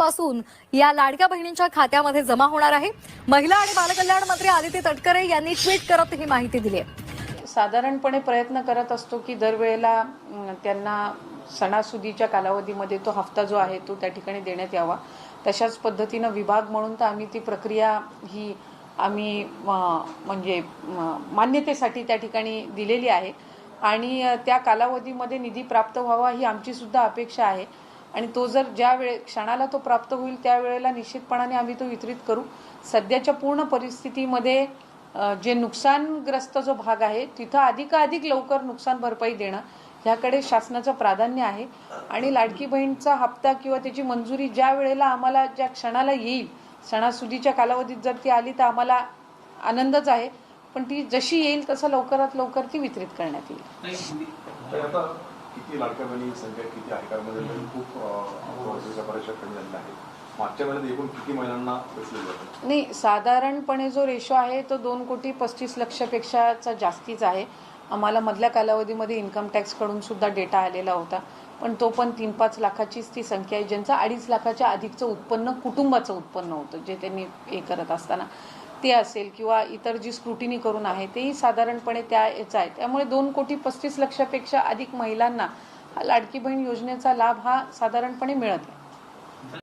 आजपासून या लाडक्या बहिणींच्या खात्यामध्ये जमा होणार आहे. महिला आणि बालकल्याण मंत्री आदिती तटकरे यांनी ट्विट करत ही माहिती दिली आहे. साधारणपणे प्रयत्न करत असतो की दरवेळेला त्यांना सणासुदीच्या कालावधीमध्ये तो हप्ता जो आहे तो त्या ठिकाणी देण्यात यावा. तशाच पद्धतीनं विभाग म्हणून तर आम्ही ती प्रक्रिया ही आम्ही म्हणजे मान्यतेसाठी त्या ठिकाणी दिलेली आहे. आणि त्या कालावधीमध्ये निधी प्राप्त व्हावा ही आमची सुद्धा अपेक्षा आहे. आणि तो जर ज्या वेळे क्षणाला तो प्राप्त होईल त्यावेळेला निश्चितपणाने आम्ही तो वितरित करू. सध्याच्या पूर्ण परिस्थितीमध्ये जे नुकसानग्रस्त जो भाग आहे तिथं अधिकाधिक लवकर नुकसान भरपाई देणं ह्याकडे शासनाचं प्राधान्य आहे. आणि लाडकी बहीणचा हप्ता किंवा त्याची मंजुरी ज्या वेळेला आम्हाला ज्या क्षणाला येईल सणासुदीच्या कालावधीत जर ती आली तर आम्हाला आनंदच आहे. पण ती जशी येईल तसं लवकरात लवकर ती वितरित करण्यात येईल. किती लाडक्या बहिणी संख्या किती आहे कारण मध्ये खूप अं, बऱ्याचशा कमी झालेल्या आहेत मागच्या महिन्यात एकूण किती महिलांना पैसे जातात नाही साधारणपणे जो रेशो आहे तो दोन कोटी पस्तीस लक्षपेक्षाचा जास्तीच आहे. आम्हाला मधल्या कालावधीमध्ये इन्कम टॅक्सकडून सुद्धा डेटा आलेला होता. पण तो पण तीन पाच लाखाचीच ती संख्या आहे ज्यांचं अडीच लाखाच्या अधिकचं उत्पन्न कुटुंबाचं उत्पन्न होतं जे त्यांनी हे करत असताना. ते असेल किंवा इतर जी स्क्रुटिनी करून आहे तेही साधारणपणे त्या याचं आहे. त्यामुळे दोन कोटी पस्तीस लक्षापेक्षा अधिक महिलांना हा लाडकी बहीण योजनेचा लाभ हा साधारणपणे मिळत आहे.